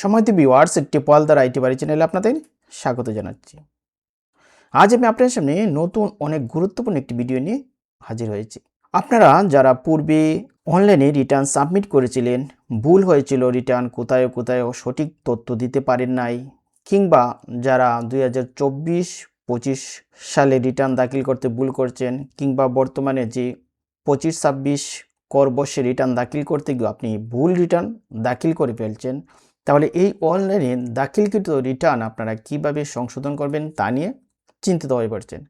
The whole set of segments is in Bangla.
সময়তি ভিওয়ার্স টিপওয়ালদার আইটি বাড়ি চ্যানেলে আপনাদের স্বাগত জানাচ্ছি। আজ আমি আপনার সামনে নতুন অনেক গুরুত্বপূর্ণ একটি ভিডিও নিয়ে হাজির হয়েছি। আপনারা যারা পূর্বে অনলাইনে রিটার্ন সাবমিট করেছিলেন, ভুল হয়েছিল রিটার্ন কোথায় কোথায় সঠিক তথ্য দিতে পারেন নাই, কিংবা যারা দুই হাজার চব্বিশ, পঁচিশ সালে রিটার্ন দাখিল করতে ভুল করছেন, কিংবা বর্তমানে যে পঁচিশ, ছাব্বিশ কর বর্ষে রিটার্ন দাখিল করতে গিয়ে আপনি ভুল রিটার্ন দাখিল করে ফেলছেন তাহলে এই অনলাইনে দাখিলকৃত রিটার্ন আপনারা কীভাবে সংশোধন করবেন তা নিয়ে চিন্তিত হয়ে পড়ছেন।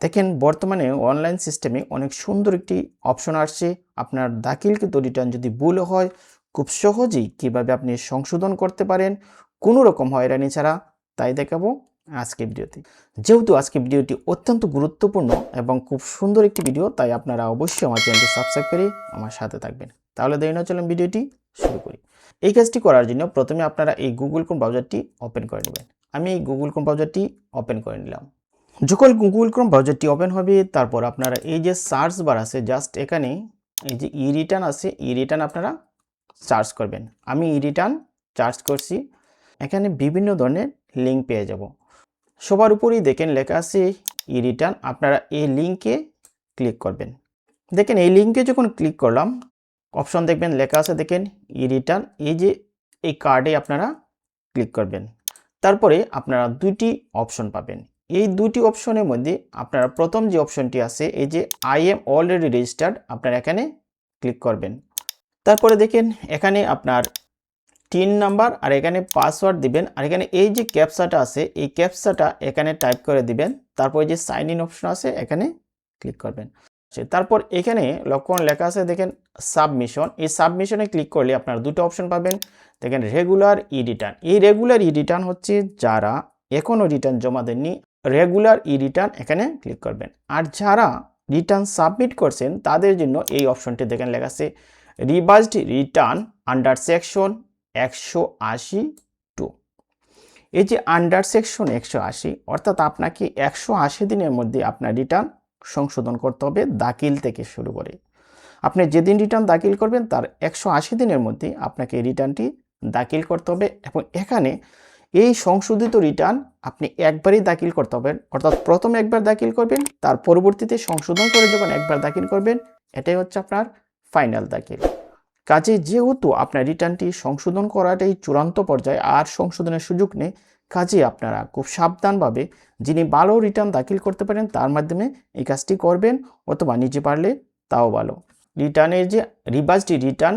দেখেন, বর্তমানে অনলাইন সিস্টেমে অনেক সুন্দর একটি অপশন আসছে। আপনার দাখিলকৃত রিটার্ন যদি ভুল হয়, খুব সহজেই কীভাবে আপনি সংশোধন করতে পারেন, কোনো রকম হয়রানি ছাড়া তাই দেখাবো আজকে ভিডিওতে। যেহেতু আজকে ভিডিওটি অত্যন্ত গুরুত্বপূর্ণ এবং খুব সুন্দর একটি ভিডিও তাই আপনারা অবশ্যই আমার চ্যানেলটি সাবস্ক্রাইব করে আমার সাথে থাকবেন। তাহলে দেরি না চলুন ভিডিওটি শুরু করি। এই কাজটি করার জন্য প্রথমে আপনারা এই গুগল ক্রোম ব্রাউজারটি ওপেন করে নেবেন। আমি এই গুগল ক্রোম ব্রাউজারটি ওপেন করে নিলাম। যখন গুগল ক্রোম ব্রাউজারটি ওপেন হবে, তারপর আপনারা এই যে সার্চ বার আছে জাস্ট এখানে এই যে ই রিটার্ন আছে ই রিটার্ন আপনারা সার্চ করবেন। আমি ই রিটার্ন সার্চ করছি। এখানে বিভিন্ন ধরনের লিঙ্ক পেয়ে যাব। সবার উপরেই দেখেন লেখা আছে ই রিটার্ন আপনারা এই লিঙ্কে ক্লিক করবেন। দেখেন এই লিঙ্কে যখন ক্লিক করলাম অপশন দেখবেন, লেখা আছে দেখেন ই রিটার্ন এই যে এই কার্ডে আপনারা ক্লিক করবেন। তারপরে আপনারা দুইটি অপশন পাবেন। এই দুটি অপশনের মধ্যে আপনারা প্রথম যে অপশনটি আছে, এই যে আই এম অলরেডি রেজিস্টার্ড আপনারা এখানে ক্লিক করবেন। তারপরে দেখেন, এখানে আপনার তিন নাম্বার আর এখানে পাসওয়ার্ড দিবেন। আর এখানে এই যে ক্যাপসাটা আছে, এই ক্যাপসাটা এখানে টাইপ করে দিবেন। তারপরে যে সাইন ইন অপশন আছে, এখানে ক্লিক করবেন। তারপর এখানে লক্ষণ লেখা আছে, দেখেন সাবমিশন এই সাবমিশনে ক্লিক করলে আপনার দুটো অপশন পাবেন। দেখেন রেগুলার ই রিটার্ন এই রেগুলার ই রিটার্ন হচ্ছে যারা এখনও রিটার্ন জমা দেননি রেগুলার ই রিটার্ন এখানে ক্লিক করবেন। আর যারা রিটার্ন সাবমিট করছেন, তাদের জন্য এই অপশনটি দেখেন লেখা আছে রিভাইজড রিটার্ন আন্ডার সেকশন একশো আশি টু এই যে আন্ডার সেকশন একশো আশি, অর্থাৎ আপনাকে একশো আশি দিনের মধ্যে আপনার রিটার্ন সংশোধন করতে হবে দাখিল থেকে শুরু করে। আপনি যেদিন রিটার্ন দাখিল করবেন, তার একশো আশি দিনের মধ্যে আপনাকে রিটার্নটি দাখিল করতে হবে এবং এখানে এই সংশোধিত রিটার্ন আপনি একবারই দাখিল করতে হবে। অর্থাৎ প্রথম একবার দাখিল করবেন, তার পরবর্তীতে সংশোধন করে যখন একবার দাখিল করবেন, এটাই হচ্ছে আপনার ফাইনাল দাখিল। কাজে যেহেতু আপনার রিটার্নটি সংশোধন করাটাই চূড়ান্ত পর্যায়ে, আর সংশোধনের সুযোগ নেই কাজে আপনারা খুব সাবধানভাবে যিনি ভালো রিটার্ন দাখিল করতে পারেন, তার মাধ্যমে এই কাজটি করবেন অথবা নিজে পারলে তাও ভালো। রিটার্নের যে রিভার্সটি রিটার্ন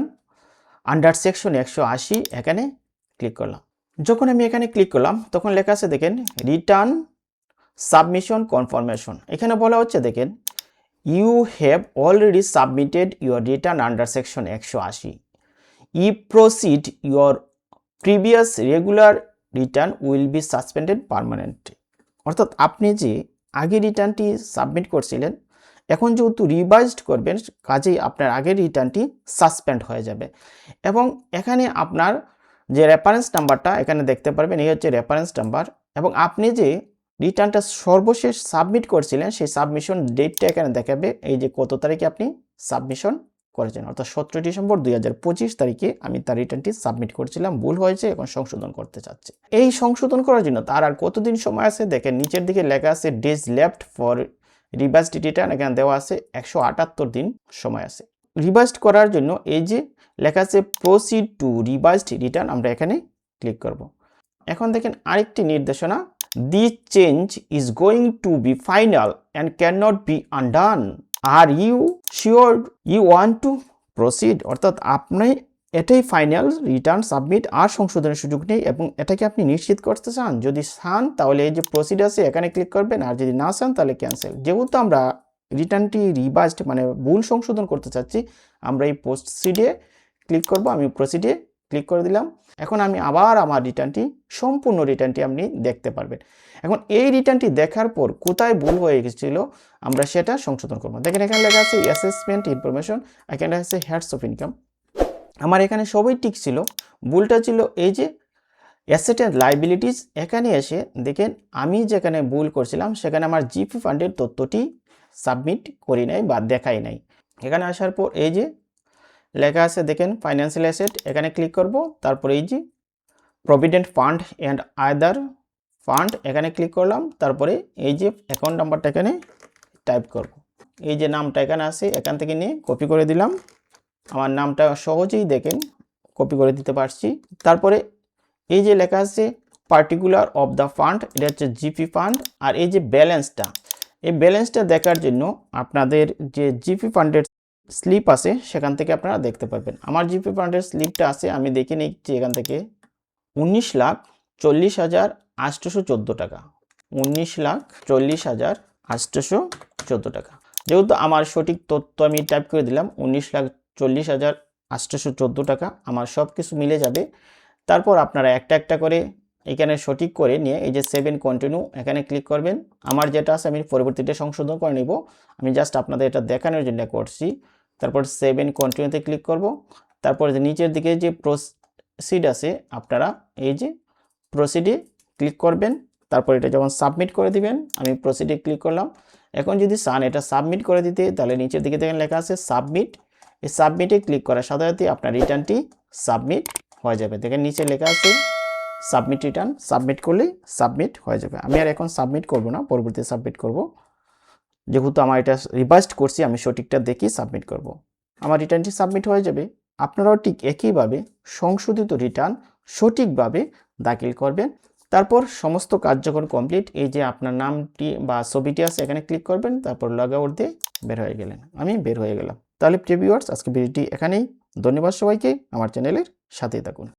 আন্ডার সেকশন একশো আশি, এখানে ক্লিক করলাম। যখন আমি এখানে ক্লিক করলাম, তখন লেখা আছে, দেখেন রিটার্ন সাবমিশন কনফার্মেশন এখানে বলা হচ্ছে, দেখেন you have already submitted your return under section একশো আশি। If proceed your previous regular return will be suspended permanent অর্থাৎ আপনি যে আগে রিটার্নটি সাবমিট করছিলেন, এখন যেহেতু রিভাইজড করবেন, কাজেই আপনার আগের রিটার্নটি সাসপেন্ড হয়ে যাবে। এবং এখানে আপনার যে রেফারেন্স নাম্বারটা এখানে দেখতে পারবেন, এই হচ্ছে রেফারেন্স নাম্বার এবং আপনি যে রিটার্নটা সর্বশেষ সাবমিট করছিলেন, সেই সাবমিশন ডেটটা এখানে দেখাবে, এই যে কত তারিখে আপনি সাবমিশন করেছেন। অর্থাৎ সতেরো ডিসেম্বর দুই হাজার পঁচিশ তারিখে আমি তার রিটার্নটি সাবমিট করছিলাম, ভুল হয়েছে এখন সংশোধন করতে চাচ্ছি। এই সংশোধন করার জন্য তার আর কতদিন সময় আছে? দেখেন, নিচের দিকে লেখা আছে days left for revised return এখানে দেওয়া আছে, একশো আটাত্তর দিন সময় আছে। রিভাইজড করার জন্য এই যে লেখা আছে প্রসিড টু রিভাইজড রিটার্ন আমরা এখানে ক্লিক করব। এখন দেখেন আরেকটি নির্দেশনা the change is going to be final and can not be undone are you sure you want to proceed অর্থাৎ আপনি এটাই ফাইনাল রিটার্ন সাবমিট আর সংশোধনের সুযোগ নেই এবং এটাকে আপনি নিশ্চিত করতে চান। যদি চান, তাহলে এই যে প্রসিড আছে, এখানে ক্লিক করবেন। আর যদি না চান, তাহলে ক্যান্সেল যেহেতু আমরা রিটার্নটি রিভার্সড মানে ভুল সংশোধন করতে চাচ্ছি, আমরা এই প্রসিডে ক্লিক করব, আমি প্রসিডে ক্লিক করে দিলাম। এখন আমি আবার আমার রিটার্নটি সম্পূর্ণ রিটার্নটি আপনি দেখতে পারবেন। এখন এই রিটার্নটি দেখার পর কোথায় ভুল হয়ে গেছিল আমরা সেটা সংশোধন করব। দেখেন এখানে লেখা আছে অ্যাসেসমেন্ট ইনফরমেশন এখানে লেখা আছে হ্যাডস অফ ইনকাম আমার এখানে সবই ঠিক ছিল। ভুলটা ছিল এই যে অ্যাসেট অ্যান্ড লাইবিলিটিস এখানে এসে দেখেন আমি যেখানে ভুল করছিলাম সেখানে আমার জিপি ফান্ডের তথ্যটি সাবমিট করি নাই বা দেখাই নাই। এখানে আসার পর এই যে লেখা আছে, দেখেন ফাইন্যান্সিয়াল অ্যাসেট এখানে ক্লিক করব, তারপরে এই যে provident fund and other fund এখানে ক্লিক করলাম, তারপরে এই যে অ্যাকাউন্ট নাম্বারটা এখানে টাইপ করব। এই যে নামটা এখানে আছে, এখান থেকে নিয়ে কপি করে দিলাম। আমার নামটা সহজেই দেখেন কপি করে দিতে পারছি। তারপরে এই যে লেখা আছে পার্টিকুলার অফ দ্য ফান্ড এটা হচ্ছে জিপি ফান্ড আর এই যে ব্যালেন্সটা এই ব্যালেন্সটা দেখার জন্য আপনাদের যে জিপি ফান্ডের স্লিপ আছে, সেখান থেকে আপনারা দেখতে পারবেন। আমার জিপি ফান্ডের স্লিপটা আছে, আমি দেখে নিচ্ছি এখান থেকে উনিশ লাখ চল্লিশ হাজার আটশোশো চোদ্দ টাকা। উনিশ লাখ চল্লিশ হাজার আটশোশো চোদ্দ টাকা। যেহেতু আমার সঠিক তথ্য আমি টাইপ করে দিলাম, উনিশ লাখ চল্লিশ হাজার আটশোশো চোদ্দ টাকা, আমার সব কিছু মিলে যাবে। তারপর আপনারা একটা একটা করে এখানে সঠিক করে নিয়ে, এই যে সেভেন কন্টিনিউ এখানে ক্লিক করবেন। আমার যেটা আছে, আমি পরবর্তীতে সংশোধন করে নিব। আমি জাস্ট আপনাদের এটা দেখানোর জন্য করছি। তারপর সেভেন কন্টিনিউতে ক্লিক করব। তারপর নিচের দিকে যে প্রসিড আছে, আপনারা এই যে প্রসিডে ক্লিক করবেন। তারপর এটা যখন সাবমিট করে দিবেন, আমি প্রসিডে ক্লিক করলাম। এখন যদি চান এটা সাবমিট করে দিতে, তাহলে নিচের দিকে দেখেন লেখা আছে সাবমিট এই সাবমিটে ক্লিক করার সাথে সাথে আপনার রিটার্নটি সাবমিট হয়ে যাবে। দেখেন নিচে লেখা আছে সাবমিট রিটার্ন সাবমিট করলেই সাবমিট হয়ে যাবে। আমি আর এখন সাবমিট করব না পরবর্তী সাবমিট করব। যেহেতু আমার এটা রিভাইজড করছি, আমি সঠিকটা দেখি সাবমিট করব। আমার রিটার্নটি সাবমিট হয়ে যাবে। আপনারাও ঠিক একইভাবে সংশোধিত রিটার্ন সঠিকভাবে দাখিল করবেন। তারপর সমস্ত কাজ যখন কমপ্লিট এই যে আপনার নামটি বা ছবিটি আছে, এখানে ক্লিক করবেন, তারপর লগ আউট দিয়ে বের হয়ে গেলেন। আমি বের হয়ে গেলাম। তাহলে প্রিভিউয়ার্স আজকে ভিডিওটি এখানেই। ধন্যবাদ সবাইকে। আমার চ্যানেলের সাথেই থাকুন।